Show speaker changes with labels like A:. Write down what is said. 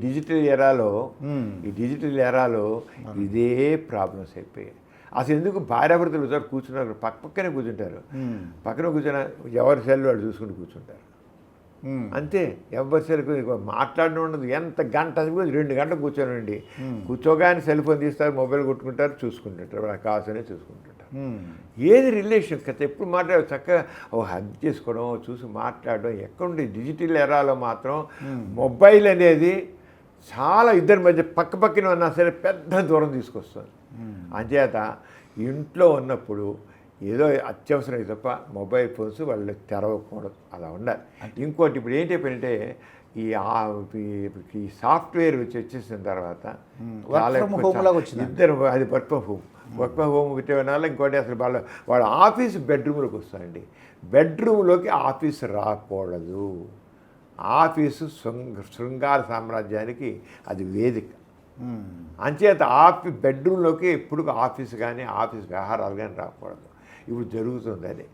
A: Digital ఎరాలో ఈ digital ఎరాలో ఇదే problems అయిపోయాయి. అసలు ఎందుకు భార్యాభర్తలు ఒకసారి కూర్చున్నారు? పక్క పక్కనే కూర్చుంటారు. పక్కన కూర్చున్న ఎవరి సెల్ వాళ్ళు చూసుకుంటూ కూర్చుంటారు. అంతే. ఎవరి సెల్ మాట్లాడడం ఉండదు. ఎంత గంట రెండు గంటలు కూర్చోనండి. కూర్చోగానే సెల్ ఫోన్ తీస్తారు మొబైల్ కొట్టుకుంటారు చూసుకుంటుంటారు. కావాల్సిన చూసుకుంటుంటారు. ఏది రిలేషన్ కథ? ఎప్పుడు మాట్లాడ చక్కగా ఓ హగ్ చేసుకోవడం చూసి మాట్లాడడం ఎక్కడుండి డిజిటల్ ఎరాలో మాత్రం మొబైల్ అనేది చాలా ఇద్దరి మధ్య పక్క పక్కన ఉన్నా సరే పెద్ద దూరం తీసుకొస్తుంది. అంచేత ఇంట్లో ఉన్నప్పుడు ఏదో అత్యవసరం తప్ప మొబైల్ ఫోన్స్ వాళ్ళు తెరవకూడదు. అలా ఉండాలి. ఇంకోటి ఇప్పుడు ఏంటి అయిపోయిందంటే ఈ ఈ- సాఫ్ట్వేర్ వచ్చి వచ్చేసిన తర్వాత. ఇద్దరు అది work from home work from home పెట్టే వల్ల ఇంకోటి అసలు వాళ్ళ వాళ్ళ ఆఫీస్ బెడ్రూమ్లోకి వస్తారండి బెడ్రూమ్లోకి ఆఫీస్ రాకూడదు. ఆఫీసు శృంగ శృంగార సామ్రాజ్యానికి అది వేదిక. అంచేత ఆఫీ బెడ్రూమ్లోకి ఎప్పుడు ఆఫీస్ కానీ ఆఫీస్ వ్యవహారాలు కానీ రాకూడదు. ఇప్పుడు జరుగుతుంది అది.